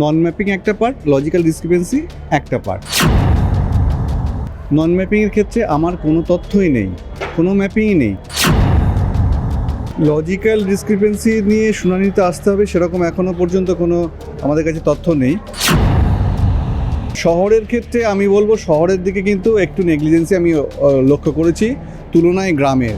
নন mapping একটা part logical discrepancy একটা part non ম্যাপিংয়ের ক্ষেত্রে আমার কোনো তথ্যই নেই, কোনো ম্যাপিংই নেই। লজিক্যাল ডিসক্রিপেন্সি নিয়ে শুনানিতে আসতে হবে, সেরকম এখনও পর্যন্ত কোনো আমাদের কাছে তথ্য নেই। শহরের ক্ষেত্রে আমি বলব, শহরের দিকে কিন্তু একটু নেগলিজেন্সি আমি লক্ষ্য করেছি, তুলনায় গ্রামের।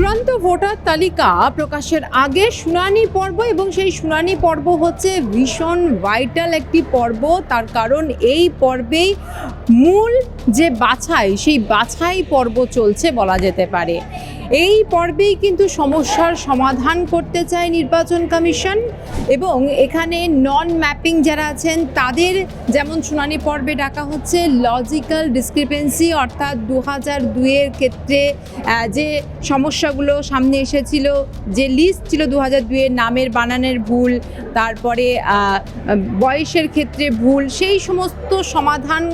চূড়ান্ত ভোটার তালিকা প্রকাশের আগে শুনানি পর্ব এবং সেই শুনানি পর্ব হচ্ছে ভীষণ ভাইটাল একটি পর্ব। তার কারণ এই পর্বেই মূল যে বাছাই, সেই বাছাই পর্ব চলছে বলা যেতে পারে। এই পর্বেই কিন্তু সমস্যার সমাধান করতে চায় নির্বাচন কমিশন এবং এখানে নন ম্যাপিং যারা আছেন, তাদের যেমন শুনানি পর্বে ডাকা হচ্ছে লজিক্যাল ডিসক্রিপেন্সি অর্থাৎ দু হাজার দুইয়ের ক্ষেত্রে যে সমস্যাগুলো সামনে এসেছিল, যে লিস্ট ছিল দু হাজার দুইয়ের নামের বানানের ভুল, তারপরে বয়সের ক্ষেত্রে ভুল, সেই সমস্ত সমাধান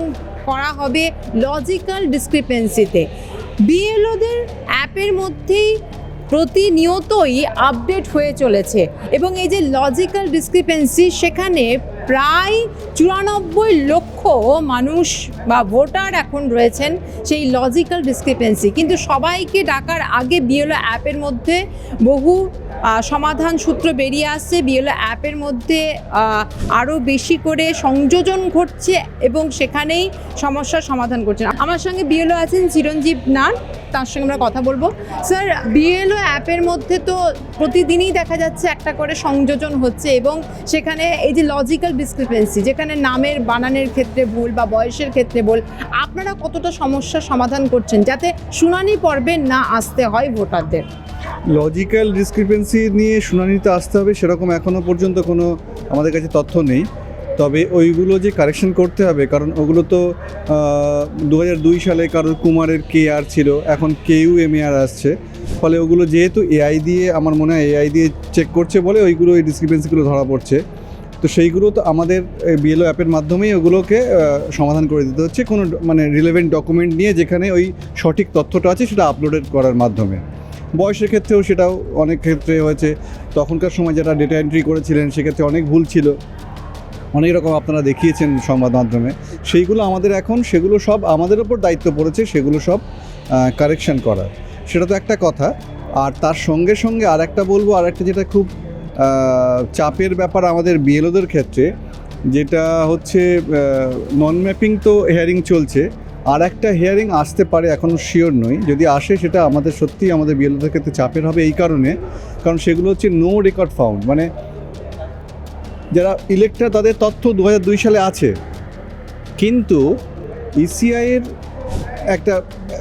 করা হবে লজিক্যাল ডিসক্রিপেন্সিতে বিএলওদের অ্যাপের মধ্যেই প্রতিনিয়তই আপডেট হয়ে চলেছে এবং এই যে লজিক্যাল ডিসক্রিপেন্সি সেখানে প্রায় চুরানব্বই লক্ষ মানুষ বা ভোটার এখন রয়েছেন সেই লজিক্যাল ডিসক্রিপেন্সি কিন্তু সবাইকে ডাকার আগে বিএলও অ্যাপের মধ্যে বহু সমাধান সূত্র বেরিয়ে আসছে। বিএলও অ্যাপের মধ্যে আরও বেশি করে সংযোজন ঘটছে এবং সেখানেই সমস্যার সমাধান করছেন আমার সঙ্গে বিএলও আছেন চিরঞ্জীব নান, তার সঙ্গে আমরা কথা বলব। স্যার, বিএলও অ্যাপের মধ্যে তো প্রতিদিনই দেখা যাচ্ছে একটা করে সংযোজন হচ্ছে এবং সেখানে এই যে লজিক্যাল ডিসক্রিপেন্সি যেখানে নামের, বানানের ক্ষেত্রে ভুল বা বয়সের ক্ষেত্রে ভুল, আপনারা কতটা সমস্যার সমাধান করছেন যাতে শুনানি পর্বে না আসতে হয় ভোটারদের? লজিক্যাল ডিসক্রিপেন্সি নিয়ে শুনানিতে আসতে হবে, সেরকম এখনও পর্যন্ত কোনো আমাদের কাছে তথ্য নেই। তবে ওইগুলো যে কারেকশন করতে হবে, কারণ ওগুলো তো দু দুই সালে কারোর কুমারের কে আর ছিল, এখন কেউ এম এ আর আসছে। ফলে ওগুলো যেহেতু এআই দিয়ে, আমার মনে হয় এআই দিয়ে চেক করছে বলে ওইগুলো, ওই ডিসক্রিপেন্সিগুলো ধরা পড়ছে। তো সেইগুলো তো আমাদের বিএলও অ্যাপের মাধ্যমেই ওগুলোকে সমাধান করে দিতে হচ্ছে। কোনো মানে রিলেভেন্ট ডকুমেন্ট নিয়ে যেখানে ওই সঠিক তথ্যটা আছে, সেটা আপলোডেড করার মাধ্যমে। বয়সের ক্ষেত্রেও সেটাও অনেক ক্ষেত্রে হয়েছে। তখনকার সময় যারা ডেটা এন্ট্রি করেছিলেন, সেক্ষেত্রে অনেক ভুল ছিল। অনেক রকম আপনারা দেখিয়েছেন সংবাদ মাধ্যমে। সেইগুলো আমাদের এখন, সেগুলো সব আমাদের ওপর দায়িত্ব পড়েছে, সেগুলো সব কারেকশন করার। সেটা তো একটা কথা। আর তার সঙ্গে সঙ্গে আর একটা বলব আর একটা যেটা খুব চাপের ব্যাপার আমাদের বিএলওদের ক্ষেত্রে, যেটা হচ্ছে নন ম্যাপিং তো হেয়ারিং চলছে। আর একটা হিয়ারিং আসতে পারে এখনও শিওর নই। যদি আসে সেটা আমাদের সত্যিই আমাদের বিএলওদের ক্ষেত্রে চাপের হবে এই কারণে। কারণ সেগুলো হচ্ছে নো রেকর্ড ফাউন্ড মানে যারা ইলেক্টার তাদের তথ্য দু দুই সালে আছে। কিন্তু ইসিআইয়ের একটা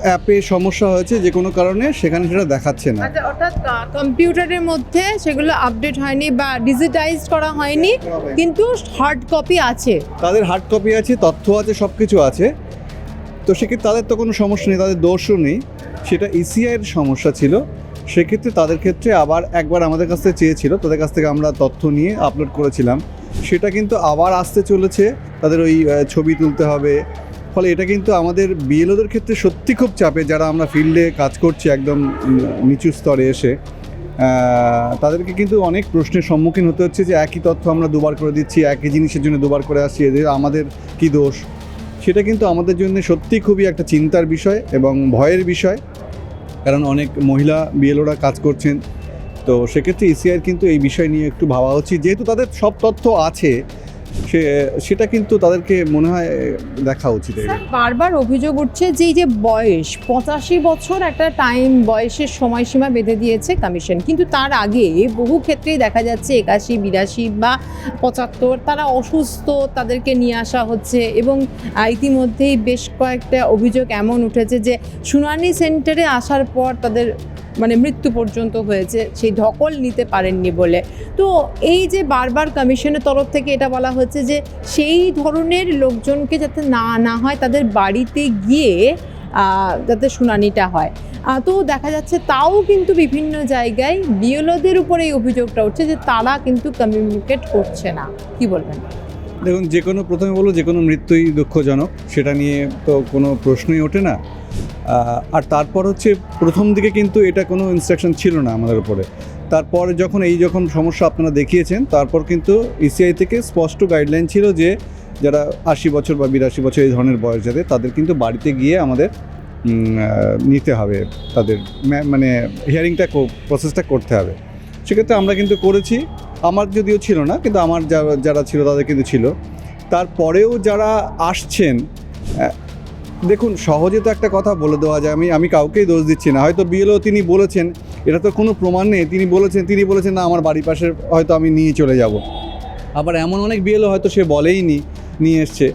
অ্যাপে সমস্যা হয়েছে যে কোনো কারণে সেখানে সেটা দেখাচ্ছে না। আচ্ছা অর্থাৎ কম্পিউটারের মধ্যে সেগুলো আপডেট হয়নি বা ডিজিটাইজ করা হয়নি কিন্তু হার্ড কপি আছে। তাদের হার্ড কপি আছে তথ্য আছে সব কিছু আছে। তো সেক্ষেত্রে তাদের তো কোনো সমস্যা নেই, তাদের দোষও নেই। সেটা ইসিআইয়ের সমস্যা ছিল। সেক্ষেত্রে তাদের ক্ষেত্রে আবার একবার আমাদের কাছ থেকে চেয়েছিল, তাদের কাছ থেকে আমরা তথ্য নিয়ে আপলোড করেছিলাম। সেটা কিন্তু আবার আসতে চলেছে, তাদের ওই ছবি তুলতে হবে। ফলে এটা কিন্তু আমাদের বিএলওদের ক্ষেত্রে সত্যি খুব চাপে, যারা আমরা ফিল্ডে কাজ করছি একদম নিচু স্তরে এসে। তাদেরকে কিন্তু অনেক প্রশ্নের সম্মুখীন হতে হচ্ছে যে একই তথ্য আমরা দুবার করে দিচ্ছি, একই জিনিসের জন্য দুবার করে আসছি, এদের আমাদের কি দোষ? সেটা কিন্তু আমাদের জন্য সত্যি খুবই একটা চিন্তার বিষয় এবং ভয়ের বিষয়, কারণ অনেক মহিলা বিএলওরা কাজ করছেন। তো সেক্ষেত্রে ইসিআইয়ের কিন্তু এই বিষয় নিয়ে একটু ভাবা উচিত। যেহেতু তাদের সব তথ্য আছে সে, সেটা কিন্তু তাদেরকে মনে হয় দেখা উচিত বারবার অভিযোগ উঠছে যে এই যে বয়স, পঁচাশি বছর একটা টাইম বয়সের সময়সীমা বেঁধে দিয়েছে কমিশন কিন্তু তার আগে বহু ক্ষেত্রেই দেখা যাচ্ছে একাশি, বিরাশি বা পঁচাত্তর তারা অসুস্থ, তাদেরকে নিয়ে আসা হচ্ছে এবং ইতিমধ্যেই বেশ কয়েকটা অভিযোগ এমন উঠেছে যে, শুনানি সেন্টারে আসার পর তাদের মানে মৃত্যু পর্যন্ত হয়েছে, সেই ধকল নিতে পারেননি বলে। তো এই যে বারবার কমিশনের তরফ থেকে এটা বলা হচ্ছে যে, সেই ধরনের লোকজনকে যাতে না আনা হয় তাদের বাড়িতে গিয়ে যাতে শুনানিটা হয়। তো দেখা যাচ্ছে তাও কিন্তু বিভিন্ন জায়গায় বিএলওদের উপরে এই অভিযোগটা উঠছে যে, তারা কিন্তু কমিউনিকেট করছে না। কি বলবেন? দেখুন, যে কোনো, প্রথমে বলব যে কোনো মৃত্যুই দুঃখজনক, সেটা নিয়ে তো কোনো প্রশ্নই ওঠে না। আর তারপর হচ্ছে প্রথম দিকে কিন্তু এটা কোনো ইনস্ট্রাকশন ছিল না আমাদের উপরে। তারপর যখন এই যখন সমস্যা আপনারা দেখিয়েছেন, তারপর কিন্তু ইসিআই থেকে স্পষ্ট গাইডলাইন ছিল যে যারা আশি বছর বা বিরাশি বছর এই ধরনের বয়স যাদের, তাদের কিন্তু বাড়িতে গিয়ে আমাদের নিতে হবে। তাদের মানে হিয়ারিংটা প্রসেসটা করতে হবে। সেক্ষেত্রে আমরা কিন্তু করেছি। আমার যদিও ছিল না, কিন্তু আমার যারা যারা ছিল তাদের কিন্তু ছিল। তারপরেও যারা আসছেন দেখুন, সহজে তো একটা কথা বলে দেওয়া যায়। আমি আমি কাউকেই দোষ দিচ্ছি না। হয়তো বিএলও তিনি বলেছেন, এটা তো কোনো প্রমাণ নেই। তিনি বলেছেন তিনি বলেছেন, না, আমার বাড়ির পাশে হয়তো আমি নিয়ে চলে যাব। আবার এমন অনেক বিএলও হয়তো সে বলেই নি নিয়ে এসছে।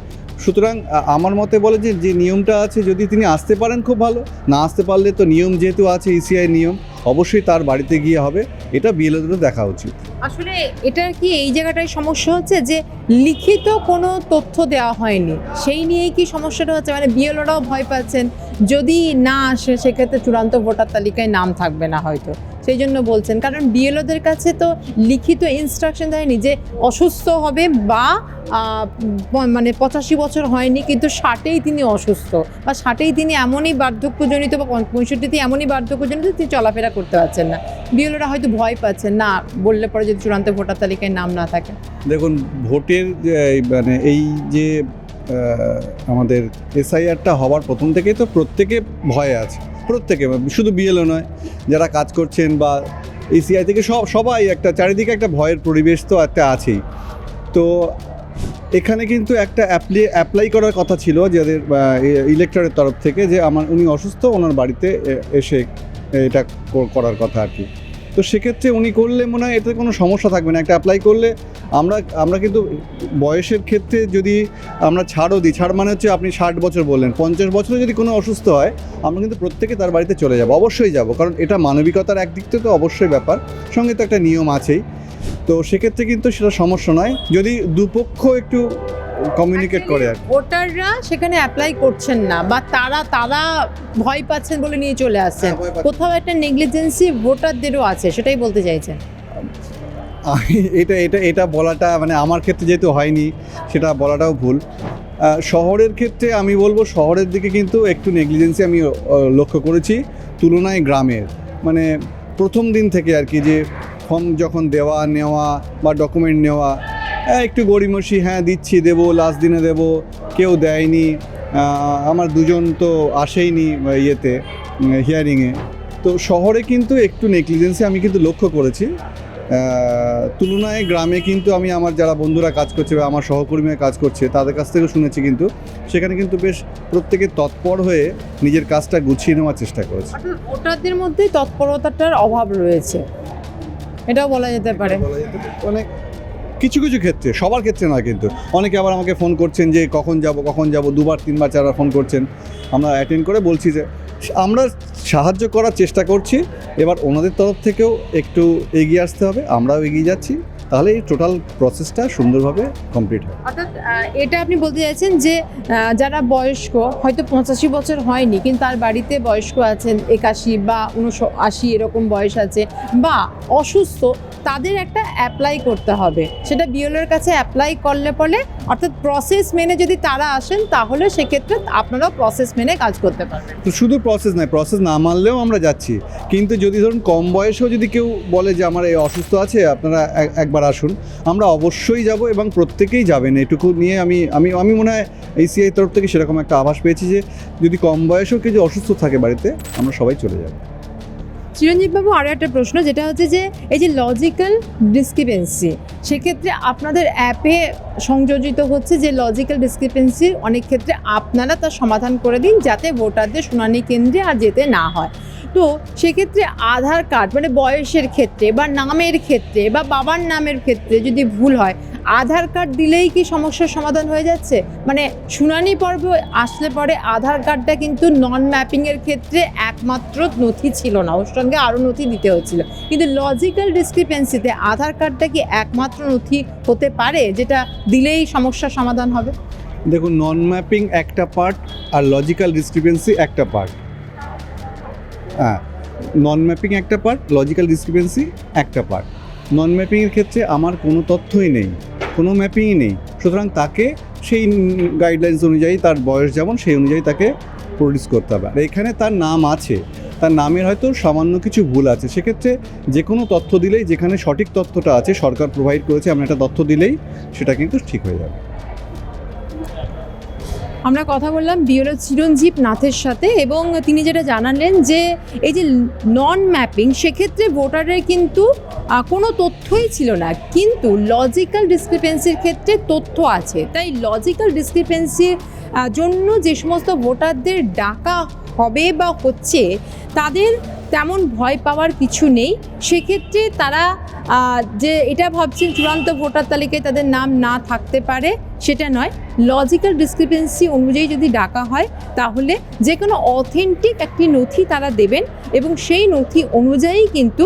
সুতরাং আমার মতে বলে যে যে নিয়মটা আছে, যদি তিনি আসতে পারেন খুব ভালো, না আসতে পারলে তো নিয়ম যেহেতু আছে ইসিআই নিয়ম, অবশ্যই তার বাড়িতে গিয়ে হবে, এটা বিএলওদেরও দেখা উচিত। আসলে এটা কি এই জায়গাটায় সমস্যা হচ্ছে যে, লিখিত কোনো তথ্য দেওয়া হয়নি, সেই নিয়েই কি সমস্যাটা হচ্ছে? মানে বিএলওরাও ভয় পাচ্ছেন, যদি না আসে, সেক্ষেত্রে চূড়ান্ত ভোটার তালিকায় নাম থাকবে না হয়তো। সেই জন্য বলছেন। কারণ বিএলওদের কাছে তো লিখিত ইনস্ট্রাকশন দেয়নি যে অসুস্থ হবে বা মানে পঁচাশি বছর হয়নি কিন্তু ষাটেই তিনি অসুস্থ বা ষাটেই তিনি এমনই বার্ধক্যজনিত বা পঁয়- পঁয়ষট্টিতে এমনই বার্ধক্যজনিত তিনি চলাফেরা করতে পারছেন না। বিএলওরা হয়তো ভয় পাচ্ছেন, না, বললে পরে যদি চূড়ান্ত ভোটার তালিকায় নাম না থাকে। দেখুন, ভোটের মানে এই যে আমাদের এসআইআরটা হওয়ার প্রথম থেকেই তো প্রত্যেকে ভয়ে আছে। প্রত্যেকে, শুধু বিএলও নয়, যারা কাজ করছেন বা এসিআই থেকে সব, সবাই একটা, চারিদিকে একটা ভয়ের পরিবেশ তো একটা আছেই। তো এখানে কিন্তু একটা অ্যাপ্লি, অ্যাপ্লাই করার কথা ছিল যাদের ইলেকটরের তরফ থেকে যে আমার, উনি অসুস্থ, ওনার বাড়িতে এসে এটা করার কথা আর কি। তো সেক্ষেত্রে উনি করলে মনে হয় এতে কোনো সমস্যা থাকবে না। একটা অ্যাপ্লাই করলে আমরা আমরা কিন্তু বয়সের ক্ষেত্রে যদি আমরা ছাড়ও দিই, ছাড় মানে হচ্ছে আপনি ষাট বছর বললেন, পঞ্চাশ বছরে যদি কোনো অসুস্থ হয়, আমরা কিন্তু প্রত্যেকে তার বাড়িতে চলে যাব, অবশ্যই যাব। কারণ এটা মানবিকতার একদিক থেকে অবশ্যই ব্যাপার, সঙ্গে তো একটা নিয়ম আছেই। তো সেক্ষেত্রে কিন্তু সেটা সমস্যা নয়। যদি দুপক্ষ একটু কমিউনিকেট করে আর ভোটাররা সেখানে অ্যাপ্লাই করছেন না বা তারা তারা ভয় পাচ্ছেন বলে নিয়ে চলে আসছেন। হ্যাঁ। কোথাও একটা নেগলিজেন্সি ভোটারদেরও আছে সেটাই বলতে চাইছেন। আমি- এটা এটা এটা বলাটা মানে আমার ক্ষেত্রে যেহেতু হয়নি সেটা বলাটাও ভুল। শহরের ক্ষেত্রে আমি বলব শহরের দিকে কিন্তু একটু নেগলিজেন্সি আমি লক্ষ্য করেছি তুলনায় গ্রামের। মানে প্রথম দিন থেকে আর কি যে ফর্ম যখন দেওয়া নেওয়া বা ডকুমেন্ট নেওয়া একটু গড়িমসি হ্যাঁ দিচ্ছি দেবো লাস্ট দিনে দেবো কেউ দেয়নি। আমার দুজন তো আসেইনি ইয়েতে হিয়ারিংয়ে তো শহরে কিন্তু একটু নেগলিজেন্সি আমি কিন্তু লক্ষ্য করেছি। তুলনায় গ্রামে কিন্তু আমি আমার যারা বন্ধুরা কাজ করছে বা আমার সহকর্মীরা কাজ করছে তাদের কাছ থেকেও শুনেছি কিন্তু সেখানে কিন্তু বেশ প্রত্যেকে তৎপর হয়ে নিজের কাজটা গুছিয়ে নেওয়ার চেষ্টা করেছে। ভোটারদের মধ্যে তৎপরতাটার অভাব রয়েছে। এটাও বলা যেতে পারে। বলা যেতে পারে। মানে কিছু কিছু ক্ষেত্রে, সবার ক্ষেত্রে নয় কিন্তু। অনেকে আবার আমাকে ফোন করছেন যে, কখন যাব কখন যাব? দুবার, তিনবার, চারবার ফোন করছেন। আমরা অ্যাটেন্ড করে বলছি যে, আমরা সাহায্য করার চেষ্টা করছি। এবার ওনাদের তরফ থেকেও একটু এগিয়ে আসতে হবে। আমরাও এগিয়ে যাচ্ছি। তাহলে এই টোটাল প্রসেসটা সুন্দরভাবে কমপ্লিট হয় অর্থাৎ এটা আপনি বলতে চাইছেন যে যারা বয়স্ক, হয়তো পঁচাশি বছর হয়নি, কিন্তু তার বাড়িতে বয়স্ক আছেন, একাশি বা উনশো আশি এরকম বয়স আছে, বা অসুস্থ তাদের একটা অ্যাপ্লাই করতে হবে। সেটা বিএলের কাছে অ্যাপ্লাই করলে পরে, অর্থাৎ প্রসেস মেনে যদি তারা আসেন, তাহলে সেক্ষেত্রে আপনারাও প্রসেস মেনে কাজ করতে পারবেন। শুধু প্রসেস নয় প্রসেস না মানলেও আমরা যাচ্ছি। কিন্তু যদি ধরুন কম বয়সেও যদি কেউ বলে যে, আমার এই অসুস্থ আছে, আপনারা একবার আসুন। আমরা অবশ্যই যাব এবং প্রত্যেকেই যাবেন। এটুকু নিয়ে আমি আমি আমি মনে হয় এই সিআই তরফ থেকে সেরকম একটা আভাস পেয়েছি যে, যদি কম বয়সেও কেউ অসুস্থ থাকে বাড়িতে, আমরা সবাই চলে যাব। চিরঞ্জীব বাবু আরও একটা প্রশ্ন, যেটা হচ্ছে যে এই যে লজিক্যাল ডিসক্রিপেন্সি সেক্ষেত্রে আপনাদের অ্যাপে সংযোজিত হচ্ছে যে লজিক্যাল ডিসক্রিপেন্সি অনেক ক্ষেত্রে আপনারা তার সমাধান করে দিন যাতে ভোটারদের শুনানি কেন্দ্রে আর যেতে না হয়। তো সেক্ষেত্রে আধার কার্ড মানে বয়সের ক্ষেত্রে বা নামের ক্ষেত্রে বা বাবার নামের ক্ষেত্রে যদি ভুল হয় আধার কার্ড দিলেই কি সমস্যার সমাধান হয়ে যাচ্ছে? মানে শুনানি পর্ব আসলে পরে আধার কার্ডটা কিন্তু নন ম্যাপিংয়ের ক্ষেত্রে একমাত্র নথি ছিল না। ওর সঙ্গে আরও নথি দিতে হচ্ছিল। কিন্তু লজিক্যাল ডিসক্রিপেন্সিতে আধার কার্ডটা কি একমাত্র নথি হতে পারে, যেটা দিলেই সমস্যার সমাধান হবে? দেখুন নন ম্যাপিং একটা পার্ট আর লজিক্যাল ডিসক্রিপেন্সি একটা পার্ট হ্যাঁ নন ম্যাপিং একটা পার্ট লজিক্যাল ডিসক্রিপেন্সি একটা পার্ট নন ম্যাপিংয়ের ক্ষেত্রে আমার কোনো তথ্যই নেই। কোনো ম্যাপিংই নেই। সুতরাং তাকে সেই গাইডলাইন্স অনুযায়ী তার বয়স যেমন, সেই অনুযায়ী তাকে প্রডিউস করতে হবে। আর এখানে তার নাম আছে। তার নামের হয়তো সামান্য কিছু ভুল আছে। সেক্ষেত্রে যে কোনো তথ্য দিলেই যেখানে সঠিক তথ্যটা আছে, সরকার প্রোভাইড করেছে আমরা একটা তথ্য দিলেই সেটা কিন্তু ঠিক হয়ে যাবে। আমরা কথা বললাম বিএলও চিরঞ্জীব নাথের সাথে এবং তিনি যেটা জানালেন যে এই যে নন ম্যাপিং সেক্ষেত্রে ভোটারের কিন্তু কোনো তথ্যই ছিল না। কিন্তু লজিক্যাল ডিসক্রিপেন্সির ক্ষেত্রে তথ্য আছে। তাই লজিক্যাল ডিসক্রিপেন্সির জন্য যে সমস্ত ভোটারদের ডাকা হবে বা হচ্ছে, তাদের তেমন ভয় পাওয়ার কিছু নেই। সেক্ষেত্রে তারা যে এটা ভাবছেন চূড়ান্ত ভোটার তালিকায় তাদের নাম না থাকতে পারে। সেটা নয় লজিক্যাল ডিসক্রিপেন্সি অনুযায়ী যদি ডাকা হয়, তাহলে যে কোনো অথেন্টিক একটি নথি তারা দেবেন এবং সেই নথি অনুযায়ী কিন্তু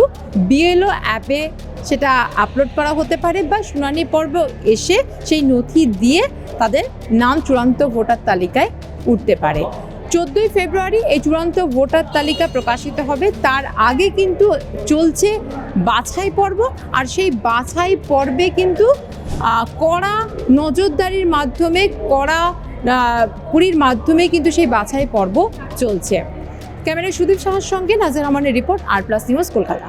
বিএলও অ্যাপে সেটা আপলোড করা হতে পারে বা শুনানি পর্ব এসে সেই নথি দিয়ে তাদের নাম চূড়ান্ত ভোটার তালিকায় উঠতে পারে। চোদ্দোই ফেব্রুয়ারি এই চূড়ান্ত ভোটার তালিকা প্রকাশিত হবে। তার আগে কিন্তু চলছে বাছাই পর্ব, আর সেই বাছাই পর্বে কিন্তু কড়া নজরদারির মাধ্যমে, কড়া পুরীর মাধ্যমে কিন্তু সেই বাছাই পর্ব চলছে। ক্যামেরায় সুদীপ সাহার সঙ্গে Nazar আমানের report, R plus news Kolkata.